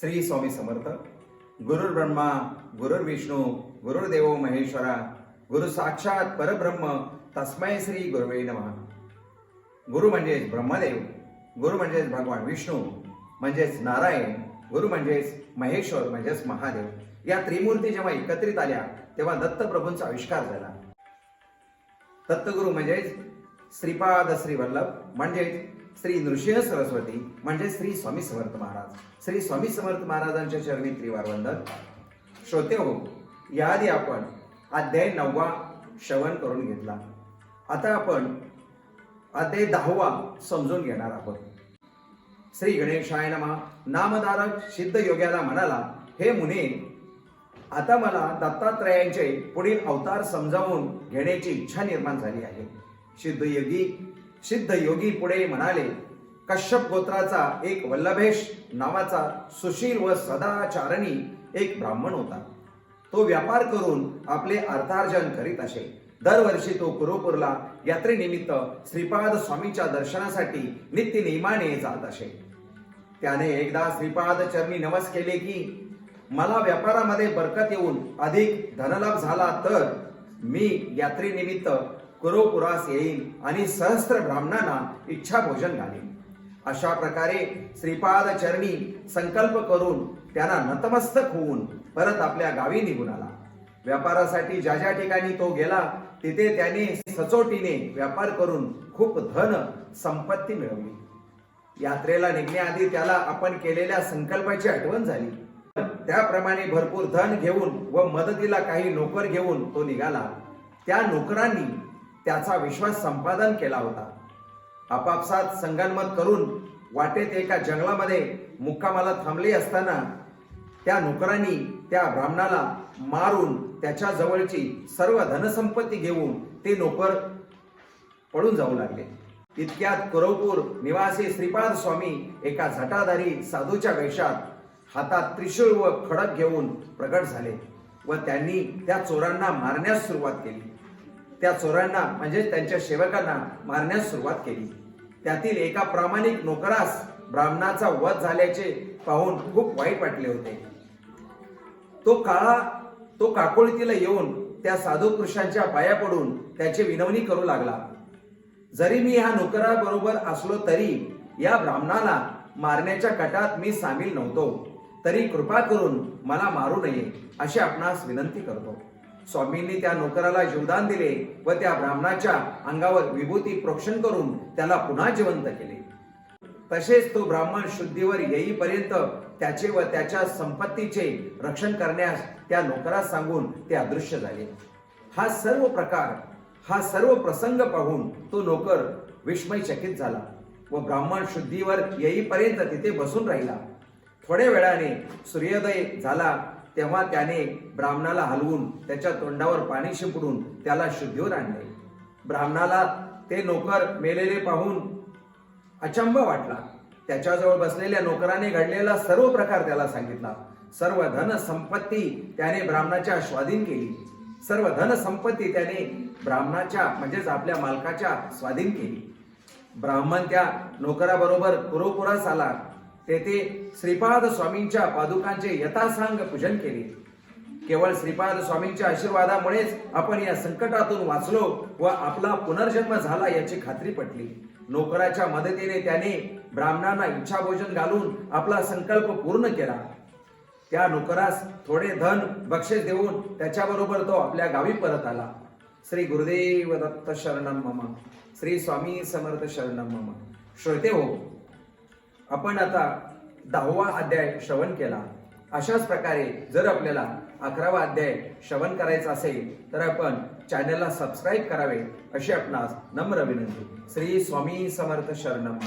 श्री स्वामी समर्थ गुरुर् ब्रह्मा गुरुर्विष्णू गुरुर्देव महेश्वरा गुरु साक्षात परब्रह्म तस्मै श्री गुरुवे नमः. गुरु म्हणजेच ब्रह्मदेव गुरु म्हणजेच भगवान विष्णू म्हणजेच नारायण गुरु म्हणजेच महेश्वर म्हणजेच महादेव. या त्रिमूर्ती जेव्हा एकत्रित आल्या तेव्हा दत्तप्रभूंचा आविष्कार झाला. दत्तगुरु म्हणजेच श्रीपाद श्री वल्लभ म्हणजेच श्री नृसिंह सरस्वती म्हणजे श्री स्वामी समर्थ महाराज. श्री स्वामी समर्थ महाराजांच्या चरणी त्रिवार वंदन श्रोते हो याआधी आपण अध्याय नववा श्रवण करून घेतला. आता आपण अध्याय दहावा समजून घेणार आहोत. श्री गणेशाय नमा. नामधारक सिद्ध योग्याला म्हणाला हे मुने आता मला दत्तात्रयांचे पुढील अवतार समजावून घेण्याची इच्छा निर्माण झाली आहे. सिद्ध योगी सिद्ध योगी पुढे म्हणाले कश्यप गोत्राचा एक वल्लभेश नावाचा सुशील व सदाचारणी एक ब्राह्मण होता. तो व्यापार करून आपले अर्थार्जन करीत असे. दरवर्षी तो कुरुपूरला यात्रेनिमित्त श्रीपाद स्वामीच्या दर्शनासाठी नित्यनियमाने जात असे. त्याने एकदा श्रीपाद चरणी नमस केले की मला व्यापारामध्ये बरकत येऊन अधिक धनलाभ झाला तर मी यात्रेनिमित्त कुरुपुरास येईल आणि सहस्त्र ब्राह्मणांना इच्छा भोजन घालेल अशा प्रकारे श्रीपाद चरणी संकल्प करून त्यांना नतमस्तक होऊन परत आपल्या गावी निघून आला. व्यापारासाठी ज्या ज्या ठिकाणी तो गेला तिथे त्याने सचोटीने व्यापार करून खूप धन संपत्ती मिळवली. यात्रेला निघण्याआधी त्याला आपण केलेल्या संकल्पाची आठवण झाली. त्याप्रमाणे भरपूर धन घेऊन व मदतीला काही नोकर घेऊन तो निघाला. त्या नोकरांनी त्याचा विश्वास संपादन केला होता. आपापसात संगनमत करून वाटेत एका जंगलामध्ये मुक्कामाला थांबले असताना त्या नोकरांनी त्या ब्राह्मणाला मारून त्याच्या जवळची सर्व धनसंपत्ती घेऊन ते नोकर पळून जाऊ लागले. इतक्यात कुरवपूर निवासी श्रीपाद स्वामी एका झटाधारी साधूच्या वेशात हातात त्रिशूळ व खडक घेऊन प्रकट झाले व त्यांनी त्या चोरांना मारण्यास सुरुवात केली. त्या चोरांना म्हणजे त्यांच्या सेवकांना मारण्यास सुरुवात केली. त्यातील एका प्रामाणिक नोकरास ब्राह्मणाचा वध झाल्याचे पाहून खूप वाईट वाटले होते. तो काळा तो काकोळतीला येऊन त्या साधू पुरुषांच्या पाया पडून त्याची विनवणी करू लागला. जरी मी ह्या नोकराबरोबर असलो तरी या ब्राह्मणाला मारण्याच्या कटात मी सामील नव्हतो. तरी कृपा करून मला मारू नये अशी आपणास विनंती करतो. स्वामींनी त्या नोकराला जीवदान दिले व त्या ब्राह्मणाच्या अंगावर विभूती प्रोक्षण करून त्याला पुन्हा जिवंत केले. तसेच तो ब्राह्मण शुद्धीवर येईपर्यंत त्याचे व त्याच्या संपत्तीचे रक्षण करण्यास त्या नोकरास सांगून ते अदृश्य झाले. हा सर्व प्रकार हा सर्व प्रसंग पाहून तो नोकर विस्मयचकित झाला व ब्राह्मण शुद्धीवर येईपर्यंत तिथे बसून राहिला. थोड्या वेळाने सूर्योदय झाला तेव्हा त्याने ब्राह्मणाला हलवून त्याच्या तोंडावर पाणी शिंपडून त्याला शुद्धीवर आणले. ब्राह्मणाला ते नोकर मेलेले पाहून अचंब वाटला. त्याच्याजवळ बसलेल्या नोकराने घडलेला सर्व प्रकार त्याला सांगितला. सर्व धन संपत्ती त्याने ब्राह्मणाच्या स्वाधीन केली. सर्व धन संपत्ती त्याने ब्राह्मणाच्या म्हणजेच आपल्या मालकाच्या स्वाधीन केली. ब्राह्मण त्या नोकराबरोबर पुरोपुरास आला. तेथे श्रीपाद स्वामींच्या पादुकांचे यथासांग पूजन केले. केवळ श्रीपाद स्वामींच्या आशीर्वादामुळेच आपण या संकटातून वाचलो व आपला पुनर्जन्म झाला याची खात्री पटली. नोकराच्या मदतीने त्याने ब्राह्मणांना इच्छा भोजन घालून आपला संकल्प पूर्ण केला. त्या नोकरास थोडे धन बक्षीस देऊन त्याच्याबरोबर तो आपल्या गावी परत आला. श्री गुरुदेव दत्त शरणम मम. श्री स्वामी समर्थ शरणम मम. श्रोते हो आपण आता दहावा अध्याय श्रवण केला. अशाच प्रकारे जर आपल्याला अकरावा अध्याय श्रवण करायचा असेल तर आपण चॅनलला सबस्क्राईब करावे अशी आपणास नम्र विनंती. श्री स्वामी समर्थ शरणम